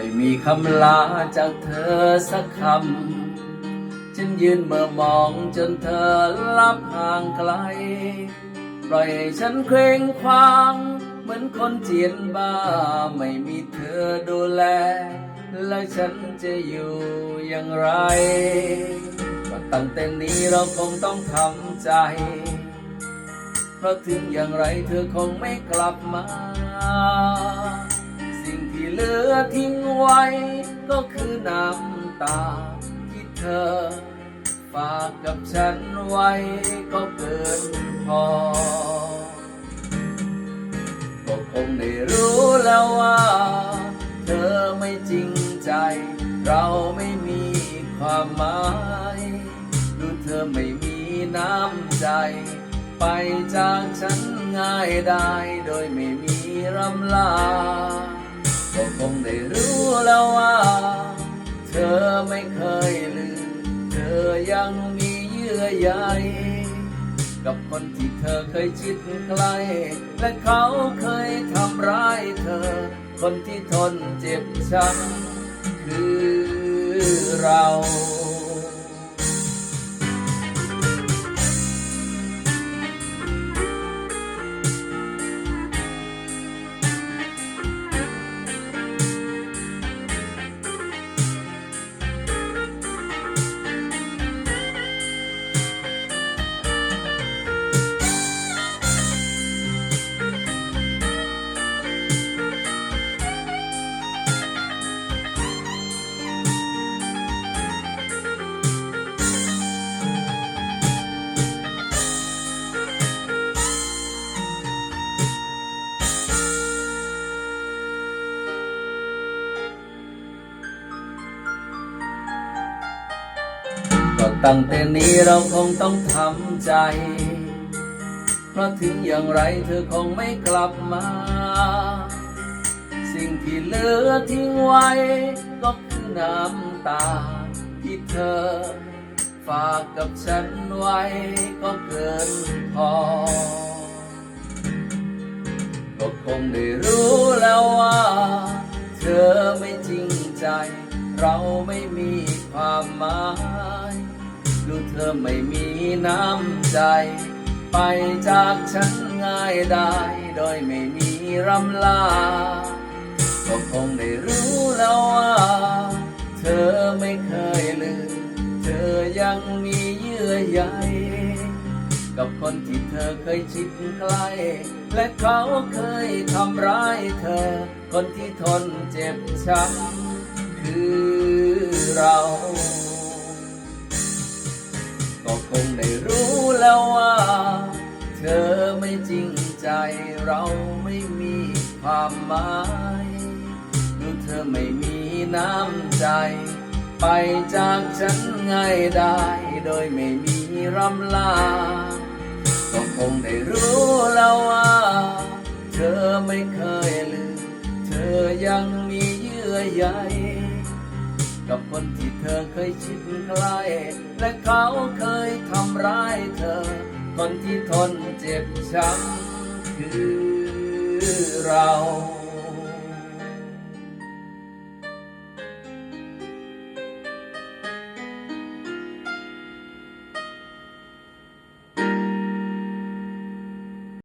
ไม่มีคำลาจากเธอสักคำ ฉันยืนเมื่อมองจนเธอลับห่างไกล ปล่อยให้ฉันเคว้งคว้าง เหมือนคนเจียนบ้า ไม่มีเธอดูแล แล้วฉันจะอยู่อย่างไรก็ตั้งแต่นี้เราคงต้องทำใจ เพราะถึงอย่างไรเธอคงไม่กลับมา สิ่งที่เหลือทิ้งไว้ ก็คือน้ำตาที่เธอ ฝากกับฉันไว้ก็เกินพอ ก็คงได้รู้แล้วว่า เธอไม่จริงใจ เราไม่มีความหมายดูเธอไม่มีน้ำใจ ไปจากฉันง่ายได้โดยไม่มีรำลา ก็คงได้รู้แล้วว่า เธอไม่เคยลืม เธอยังมีเยื่อใยกับคนที่เธอเคยชิดใกล้ และเขาเคยทำร้ายเธอ คนที่ทนเจ็บช้ำคือเรา ก็ตั้งแต่นี้เราคงต้องทำใจ เพราะถึงอย่างไรเธอคงไม่กลับมา สิ่งที่เหลือทิ้งไว้ ก็คือน้ำตา ที่เธอ ฝากกับฉันไว้ก็เกินพอ ก็คงได้รู้แล้วว่า เธอไม่จริงใจ เราไม่มีความหมาย เธอไม่มีน้ำใจ ไปจากฉันง่ายได้ โดยไม่มีรำลา ก็คงได้รู้แล้วว่า เธอไม่เคยลืม เธอยังมีเยื่อใยกับคนที่เธอเคยชิดใกล้ และเขาเคยทำร้ายเธอ คนที่ทนเจ็บช้ำคือเรา ก็คงได้รู้แล้วว่า เธอไม่จริงใจเราไม่มีความหมายดูเธอไม่มีน้ำใจ ไปจากฉันง่ายได้ โดยไม่มีรำลา ก็คงได้รู้แล้วว่า เธอไม่เคยลืม เธอยังมีเยื่อใย กับคนที่เธอเคยชิดใกล้และเขาเคยทำร้ายเธอ คนที่ทนเจ็บช้ำคือเรา